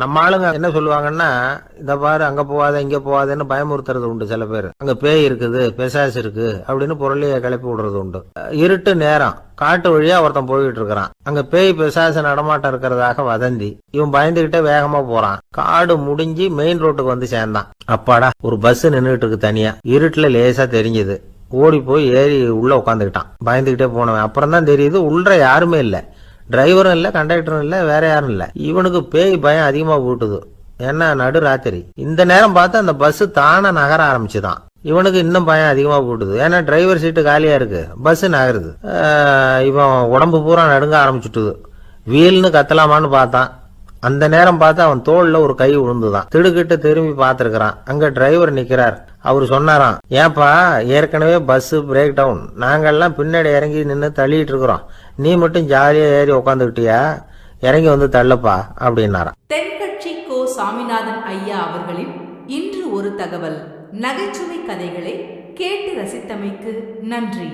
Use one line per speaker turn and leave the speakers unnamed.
நம்ம ஆளுங்க என்ன சொல்லுவாங்கன்னா இந்த பாரு அங்க போவாத இங்க போகாதன்னு பயமுறுத்துறது உண்டு சில பேர். அங்க பேய் இருக்குது பெசாஸ் இருக்கு அப்படின்னு பொருளைய கிளப்பி விடுறது உண்டு. இருட்டு நேரம். காட்டு வழியா ஒருத்தன் போயிட்டு இருக்கிறான். அங்க பேய் பெசாசு நடமாட்டம் இருக்கிறதாக வதந்தி. இவன் பயந்துகிட்டே வேகமா போறான். காடு முடிஞ்சு மெயின் ரோட்டுக்கு வந்து சேர்ந்தான். அப்பாடா ஒரு பஸ் நின்றுட்டு இருக்கு தனியா. இருட்டுல லேசா தெரிஞ்சது. ஓடி போய் ஏறி உள்ள உட்காந்துக்கிட்டான் பயந்துகிட்டே போனவன். அப்புறம் தான் தெரியுது உள்ள யாருமே இல்லை. டிரைவரும் இல்லை கண்டக்டரும் இல்லை வேற யாரும் இல்லை. இவனுக்கு பேய் பயம் அதிகமாக போட்டுது ஏன்னா நடு ராத்திரி. இந்த நேரம் பார்த்து அந்த பஸ் தானே நகர ஆரம்பிச்சுதான். இவனுக்கு இன்னும் பயம் அதிகமாக போட்டுது ஏன்னா டிரைவர் சீட்டு காலியாக இருக்கு. பஸ் நகருது. இவன் உடம்பு பூரா நடுங்க ஆரம்பிச்சுட்டுது. வீல்னு கத்தலாமான்னு பார்த்தான். அந்த நேரம் பார்த்து அவன் தோல்ல ஒரு கை விழுந்துதான் திடுக்கிட்டு திரும்பி பார்த்திருக்கிறான். அங்க டிரைவர் நிக்கிறார். அவர் சொன்னாராம் ஏன்பா ஏற்கனவே பஸ் பிரேக் டவுன் நாங்கெல்லாம் பின்னாடி இறங்கி நின்று தள்ளிட்டு இருக்கிறோம். நீ மட்டும் ஜாலியா ஏறி உக்காந்துக்கிட்டியா? இறங்கி வந்து தள்ளப்பா அப்படின்னாராம்.
தென்கட்சி கோ சாமிநாதன் ஐயா அவர்களின் இன்று ஒரு தகவல். நகைச்சுவை கதைகளை கேட்டு ரசித்தமைக்கு நன்றி.